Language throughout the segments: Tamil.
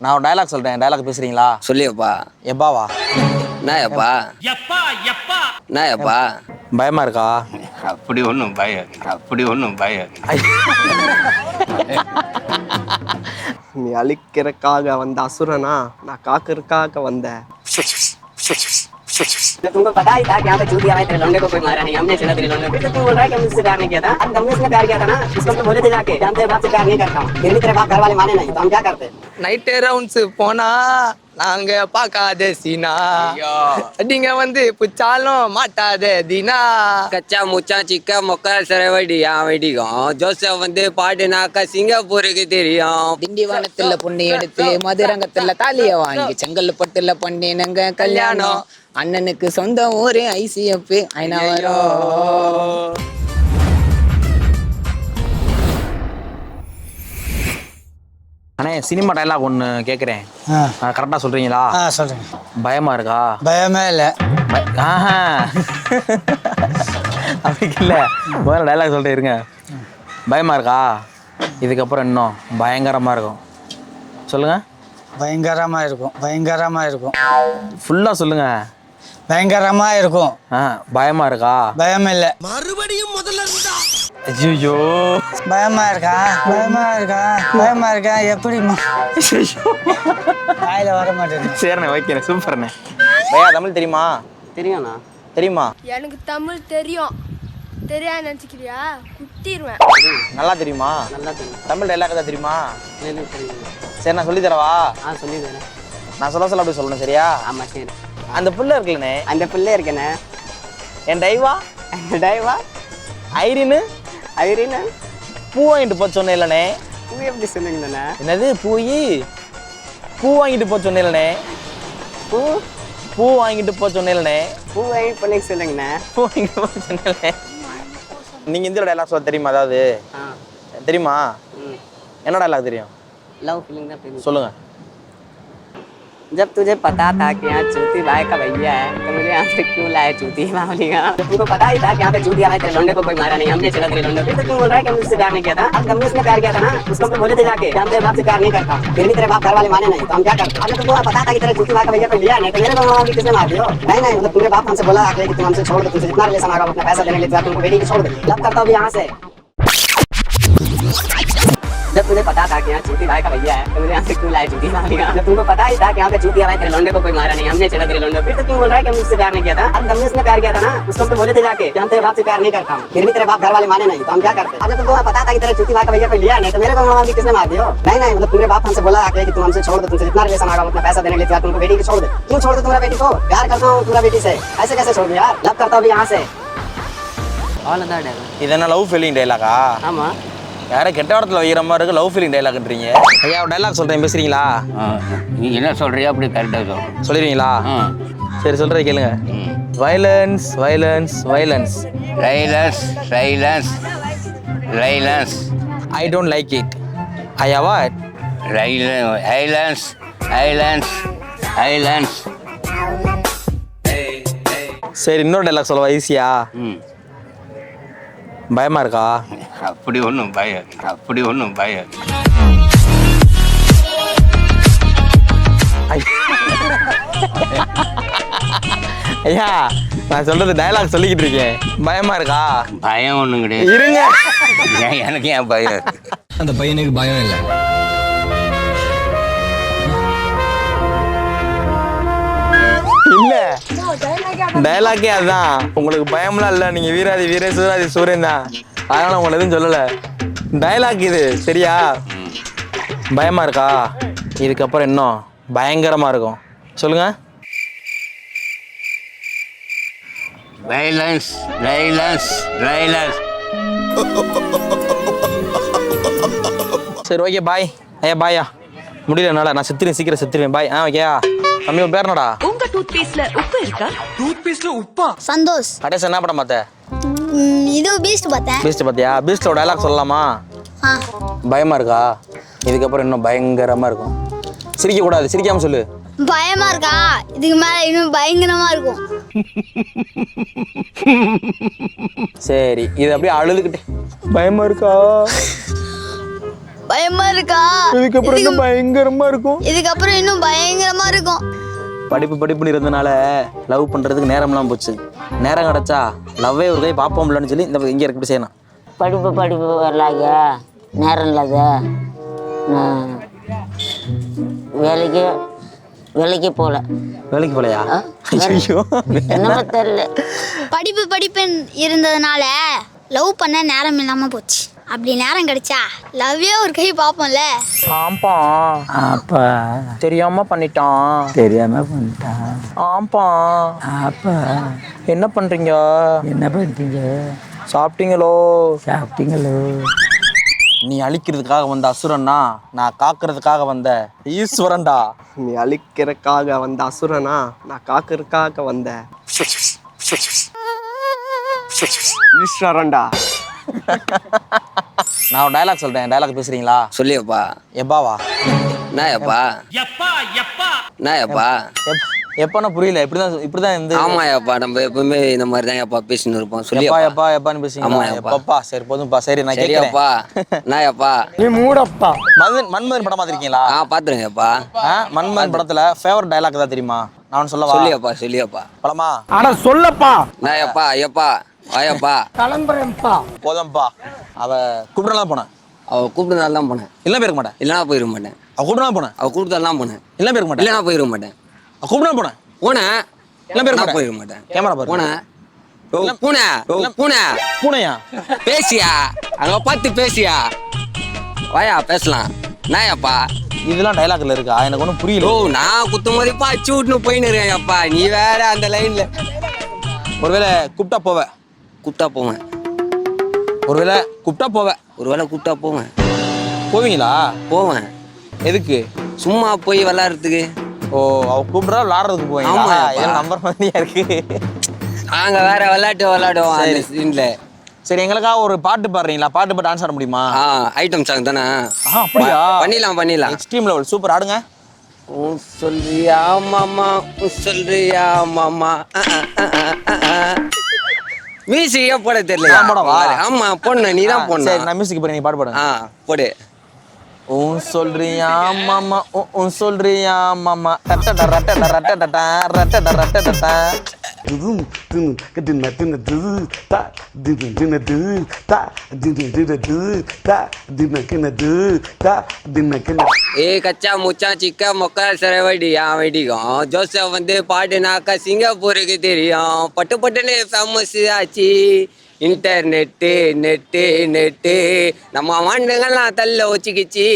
நான் ஒரு டயலாக் சொல்றேன். டயலாக் பேசுறீங்களா? சொல்லியப்பா. எப்பாவா? என்ன எப்பா என்ன எப்பா பயமா இருக்கா? அப்படி ஒன்றும் பயம் அப்படி ஒன்றும் பயம் நீ அழிக்கிறதுக்காக வந்த அசுரனா? நான் காக்கிறதுக்காக வந்தேன் तुमको पता ही था कि यहाँ पे चूतिया आए तेरे लौंडे को कोई मारा नहीं हमने चला तेरे लौंडे को फिर तो तू बोल रहा है कि हम इससे प्यार नहीं किया था अब हमने इसमें प्यार किया था ना उसको हम तो बोले थे जाके कि हम तेरे बाप से प्यार नहीं करता हूँ फिर भी तेरे बाप घर वाले माने नहीं तो हम क्या करते நைட்டு ரவுண்ட்ஸ் போனா நாங்க பார்க்காத சீனா. நீங்க வந்து புச்சாலும் மாட்டாத தீனா. கச்சா முச்சா சிக்கா மொக்கா சிறை வடியா வெடிக்கும். ஜோசப் வந்து பாட்டுனாக்கா சிங்கப்பூருக்கு தெரியும். திண்டிவனத்துல பொண்ணு எடுத்து மதுரங்கத்துல தாலிய வாங்கி செங்கல்பட்டுல பண்ணினங்க கல்யாணம். அண்ணனுக்கு சொந்த ஊரு ஐசிஎஃப் ஐநா வரும் சினிமா டயலாக் ஒன்று கேட்குறேன் கரெக்டாக சொல்றீங்களா? ஆ சொல்றேன் பயமா இருக்கா? பயமே இல்லை. ஆஹா. அப்படி இல்லை. முதல்ல டயலாக் சொல்லிட்டு இருங்க. பயமா இருக்கா? இதுக்கப்புறம் இன்னும் பயங்கரமா இருக்கும். சொல்லுங்க. பயங்கரமா இருக்கும். பயங்கரமா இருக்கும். ஃபுல்லா சொல்லுங்க. பயங்கரமா இருக்கும். ஆ பயமா இருக்கா? பயம் இல்லை. ஐயோ பயமா இருக்கா? பயமா இருக்கா? பயமா இருக்கா? எப்படிம்மா? வாயில வர மாட்டேங்குது. சரிண்ணே வைக்கிறேன் சூப்பர்ண்ணே. பையா தமிழ் தெரியுமா? தெரியும்ண்ணா தெரியுமா? எனக்கு தமிழ் தெரியும். தெரியாது நினச்சிக்கிறியா? குத்திடுவேன் நல்லா தெரியுமா? நல்லா தெரியும். தமிழ் தெரியுமா? எனக்கு தெரியும். சரி நான் சொல்லி தரவா? ஆ சொல்லி தரேன். நான் சொல்ல சொல்ல அப்படி சொல்லணும் சரியா? ஆமாம் சரி. அந்த புள்ள இருக்குல்லண்ணே. அந்த பிள்ளை இருக்கேண்ணே. என் டைவா? டைவா? ஐரின்னு ஐரினா பூ வாங்கிட்டு போக சொன்னேன்லண்ணே. பூ எப்படி சொன்னீங்கண்ணே? என்னது பூயி? பூ வாங்கிட்டு போக சொன்னேன்லண்ணே. பூ? பூ வாங்கிட்டு போக சொன்னேன்லண்ணே. பூ வாங்கி பண்ணி சொல்லுங்கண்ணே பூ வாங்கிட்டு போக சொன்னேன்லண்ணே. நீங்கள் இந்தியோட எல்லாம் சொல்ல தெரியுமா அதாவது? தெரியுமா? என்னோட எல்லாம் தெரியும். லவ் ஃபீலிங் தான் சொல்லுங்கள் जब तुझे पता था कि यहाँ चूती भाई का भैया है तो मुझे यहाँ पे क्यों लाया चूती मामली का तुमको पता ही था कि यहाँ पे चूती आए तेरे लौंडे को कोई मारा नहीं, हमने चला तेरे लौंडे को। तो क्यों बोल रहा है कि हम इससे प्यार नहीं किया था। अब हमने इसमें प्यार किया था ना, उसको तो बोले थे जाके हम तेरे बाप से प्यार नहीं करता। फिर भी तेरे बाप घर वाले माने नहीं तो हम क्या करते? अब तुमको पता था कि तेरे चूती भाई का भैया को लिया नहीं तो मेरे को भी किसने मार दियो? नहीं नहीं मतलब तुम्हारे बाप हमसे बोला आके कि तुम हमसे छोड़ दो, तुमसे जितना रिलेशन आएगा अपना पैसा देने के लिए तुमको बेटी को छोड़ दे। लब करता हूँ यहाँ से। जब तुझे पता था कि यहाँ चूती भाई का भैया है तो मुझे यहाँ से क्यों लाया चूती मारेगा जब तुमको पता ही था कि यहाँ पे चूती भाई तेरे लौंडे को कोई मारा नहीं हमने चला तेरे लौंडे को। फिर तो क्यों बोल रहा है कि हम इससे प्यार नहीं किया था अब हमने इसमें प्यार किया था ना उसको हम तो बोले थे जाके कि हम तेरे बाप से प्यार नहीं करता हूँ फिर भी तेरे बाप घर वाले माने नहीं तो हम क्या करते अब जब तुमको पता था कि तेरे चूती भाई का भैया को लिया नहीं तो मेरे को वहाँ भी किसने मार दियो नहीं नहीं मतलब तुम्हारे बाप हमसे बोला आके कि तुम हमसे छोड़ दो तुमसे जितना रिलेशन आएगा अपना पैसा देने के लिए तुमको बेटी को छोड़ दे क्यों छोड़ दो तुम्हारा बेटी को प्यार करता हूँ तुम्हारा बेटी से ऐसे कैसे छोड़ दो यार लव करता हूँ यहाँ से அவ்வளோதான் இது என்ன லவ் ஃபீலிங் டைலாகா ஆமாம் யாரும் கெட்ட இடத்துல வைக்கிற மாதிரி இருக்கு லவ் ஃபீலிங் டைலாக்ன்றீங்க ஐயா டைலாக் சொல்றேன் பேசுறீங்களா? நீ என்ன சொல்றியோ அப்படி கரெக்டாக சொல்லும் சொல்லிடுவீங்களா? சரி சொல்றது கேளுங்க. Violence violence violence silence silence Rylance I don't like it I avoid islands ஐலன்ஸ் ஐலன்ஸ் சரி இன்னொரு டைலாக் சொல்லவா ஈஸியா ம். பயமா இருக்கா? அப்படி ஒன்றும் பயம் அப்படி ஒன்றும் பயம் ஐயா நான் சொல்றது டைலாக் சொல்லிக்கிட்டு இருக்கேன். பயமா இருக்கா? பயம் ஒன்றும் கிடையாது. இருங்க. எனக்கு ஏன் பயம் அந்த பையனுக்கு பயம் இல்லை. இல்ல. டைலாக்கே அதான். உங்களுக்கு பயம்லாம் இல்ல. நீங்க வீராதி வீரே சூராதி சூரியன் தான். அதனால உங்களை எதுவும் சொல்லல. டைலாக் இது சரியா? பயமா இருக்கா? இதுக்கப்புறம் இன்னும் பயங்கரமா இருக்கும். சொல்லுங்க. ரைலன்ஸ் ரைலன்ஸ் ரைலன்ஸ் சரி ஓகே பாய் ஐயா பாயா முடியல என்னால. நான் செத்துறேன் சீக்கிரம் செத்துருவேன் பாய் ஆ ஓகேயா தம்பி உன் பேர் என்னடா? உங்க டூத் பேஸ்ட்ல உப்பு இருக்கா? சந்தோஷ். கடைசி என்ன படம் பார்த்த? இது பீஸ்ட் பார்த்தேன். பீஸ்ட் பார்த்தியா? பீஸ்ட்ல டைலாக் சொல்லலாமா? பயமா இருக்கா? இதுக்கப்புறம் இன்னும் பயங்கரமா இருக்கும். சிரிக்க கூடாது சிரிக்காம சொல்லு. பயமா இருக்கா? இதுக்கு மேல இன்னும் பயங்கரமா இருக்கும். சரி இது அப்படியே அழுதுகிட்டே. பயமா இருக்கா? பயமா இருக்கா? இதுக்கப்புறம் இன்னும் பயங்கரமா இருக்கும். இதுக்கப்புறம் இன்னும் பயங்கரமா இருக்கும். படிப்பு படிப்புன்னு இருந்தனால லவ் பண்றதுக்கு நேரம்லாம் போச்சு. நேரம் கிடைச்சா லவ்வே ஒரு கை பார்ப்போம்லன்னு சொல்லி இந்த இங்க இருக்கு இப்படி செய்யணும். படிப்பு படிப்பு வரலாங்க நேரம் இல்லாத. வேலைக்கு வேலைக்கு போகல வேலைக்கு போலையா? ஐயோ என்னமோ தெரியல. படிப்பு படிப்புன்னு இருந்ததுனால லவ் பண்ண நேரம் இல்லாம போச்சு. அப்படி நேரம் கிடைச்சா லவ்வே ஒரு கை பார்ப்போம்ல ஆம்பா. அப்பா தெரியாம பண்ணிட்டான். தெரியாம பண்ணிட்டான். ஆம்பா. அப்பா என்ன பண்றீங்க? என்ன பண்ணிட்டீங்க சாப்பிட்டீங்களோ? சாப்பிட்டீங்களோ? நீ அழிக்கிறதுக்காக வந்த அசுரன்னா நான் காக்கிறதுக்காக வந்த ஈஸ்வரன்டா? நீ அழிக்கிறக்காக வந்த அசுரனா? நான் காக்கிறதுக்காக வந்த. ஈஸ்வரன்டா? நான் ஒரு டயலாக் சொல்றேன். டயலாக் பேசுறீங்களா? சொல்லியப்பா. எப்பாவா? என்ன எப்பா என்ன எப்பா எப்- எப்பன்னா புரியல. இப்படிதான் இப்படிதான் இந்த ஆமா எப்பா நம்ம எப்பவுமே இந்த மாதிரி தான் எப்பா பேசின்னு இருப்போம். எப்பா சொல்லியப்பா. எப்பா எப்பான்னு பேசுறீங்களா? ஆமா, எப்பா. சரி போதும்பா. சரி நான் கேட்கிறேன் சரியாப்பா. என்ன எப்பா நீ மூடப்பா. மன்மதன் மன்மதன் படம் பார்த்திருக்கீங்களா? ஆ பாத்துருங்கப்பா ஆ, மன்மதன் படத்துல ஃபேவரட் டயலாக் தான் தெரியுமா? நான் சொல்லவா? சொல்லியப்பா சொல்லியப்பா. படமா? ஆனா சொல்லப்பா. என்ன எப்பா ஐயப்பா. வாயப்பா. கிளம்புறேன்ப்பா. போதும்பா. அவ கூப்பிடலாம் போனேன் அவ கூப்பிட்டதால தான் போனேன். இல்ல போயிருக்க மாட்டேன். இல்லைனா போயிருக்க மாட்டேன். அவ கூப்பிடலாம் போனேன் அவ கூப்பிட்டதால தான் போனேன். இல்ல போயிருக்க மாட்டேன். இல்லைனா போயிருக்க மாட்டேன். அவ கூப்பிடலாம் போனேன் போனேன். இல்ல போயிருக்க போயிருக்க மாட்டேன். கேமரா பாரு. போனேன். பூனை. பூனை. பூனையா? பேசியா? அங்க பார்த்து பேசியா? வாயா பேசலாம். நாயாப்பா இதெல்லாம் டயலாக்ல இருக்கா? எனக்கு ஒன்றும் புரியல. ஓ நான் குத்து மதிப்பா அச்சு விட்டுன்னு போயின்னு இருக்கேன் அப்பா நீ வேற அந்த லைன்ல ஒருவேளை கூப்பிட்டா போவ. கூப்பிட்டா போவேன். ஒருவேளை கூப்பிட்டா போவ. ஒருவேளை கூப்பிட்டா போவேன். போவீங்களா? போவேன். எதுக்கு? சும்மா போய் விளாட்றதுக்கு ஓ அவ கூப்பிடுறா விளாடுறதுக்கு போவீங்களா? ஆமாப்பா. இதெல்லாம் நம்பர் மாதிரியா இருக்கு. நாங்க வேற விளையாட்டு விளையாடுவோம் அந்த சீன்ல சரி எங்களுக்காக ஒரு பாட்டு பாடுறீங்களா? பாட்டு பாட்டு டான்ஸ் ஆட முடியுமா? ஐட்டம் சாங் தானே. அப்படியா? பண்ணிடலாம் பண்ணிடலாம். எக்ஸ்ட்ரீம் லெவல் சூப்பர் ஆடுங்க. சொல்றியா மாமா? சொல்றியா மாமா? மியூசிக்கே போட தெரியல போடவா? ஆமா போடணும் நீ தான் சரி போடணும் நான் மியூசிக் பண்ணி நீ பாட்டு பாடுங்க ஆ போடு. உன் சொல்றியா மாமா உன் சொல்றியா மாமா. ரட்டட ரட்டட ரட்டடடா ரட்டட ரட்டடடா ஏ கச்சா முச்சா சிக்கா மொக்கா சிறை வடியா வெடிக்கும் ஜோசப் வந்து பாட்டுனாக்கா சிங்கப்பூருக்கு தெரியும் பட்டு பட்டுன்னு ஃபேமஸ் ஆச்சு இன்டர்நெட்டு நெட்டு நெட்டு. நம்ம மண்டுங்கெல்லாம் தள்ள வச்சுக்கிச்சு.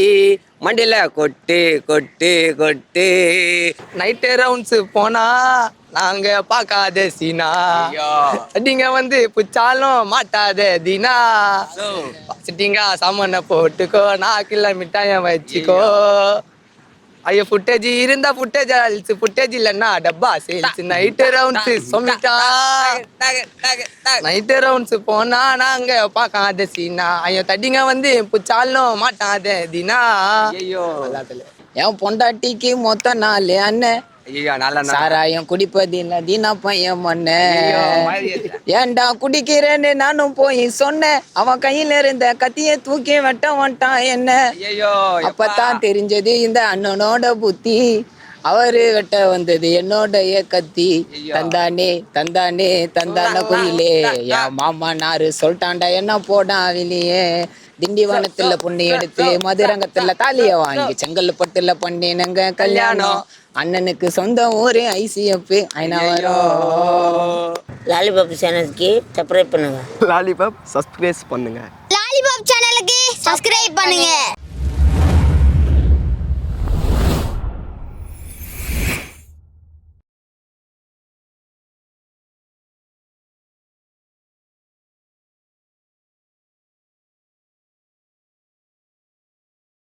மண்டியில கொட்டு கொட்டு கொட்டு. நைட்டு ரவுண்ட்ஸ் போனா நாங்க பார்க்காத சீனா. நீங்க வந்து புச்சாலும் மாட்டாத தீனா. சிட்டிங்கா சாமான போட்டுக்கோ நாக்கில் மிட்டாயம் வச்சுக்கோ. ஐயோ ஃபுட்டேஜ் இருந்தா ஃபுட்டேஜ் அழிச்சு ஃபுட்டேஜ் இல்லைன்னா டப்பா சேல்ஸ் நைட்டு ரவுண்ட்ஸ் சொல்லிட்டா நைட்டு ரவுண்ட்ஸ் போனா நாங்க பார்க்காத சீனா. ஐயோ தட்டிங்க வந்து புச்சாலும் மாட்டாத தீனா. ஐயோ என் பொண்டாட்டிக்கு மொத்த நாலு அண்ணன் ஐயோ நல்லா சாராயம் குடிப்பதில்ல தீனா பையன் மண்ண. ஏன்டா குடிக்கிறேன்னு நானும் போய் சொன்னேன். அவன் கையில இருந்த கத்திய தூக்கி வெட்ட வந்துட்டான் என்ன? ஐயோ அப்பதான் தெரிஞ்சது இந்த அண்ணனோட புத்தி. அவரு வெட்ட வந்தது என்னோடைய கத்தி தந்தானே தந்தானே தந்தான குயிலே. என் மாமா நாரு சொல்லிட்டான்டா என்ன போடான் வெளியே. திண்டிவனத்துல பொண்ணு எடுத்து மதுரங்கத்துல தாலிய வாங்கி செங்கல்பட்டுல பண்ணினங்க கல்யாணம். அண்ணனுக்கு சொந்த ஊரு ஐசிஎஃப். ஐநா வரும் லாலிபாப் சேனலுக்கு சப்ஸ்கிரைப் பண்ணுங்க. லாலிபாப் சப்ஸ்கிரைப் பண்ணுங்க. லாலிபாப் சேனலுக்கு சப்ஸ்கிரைப் பண்ணுங்க.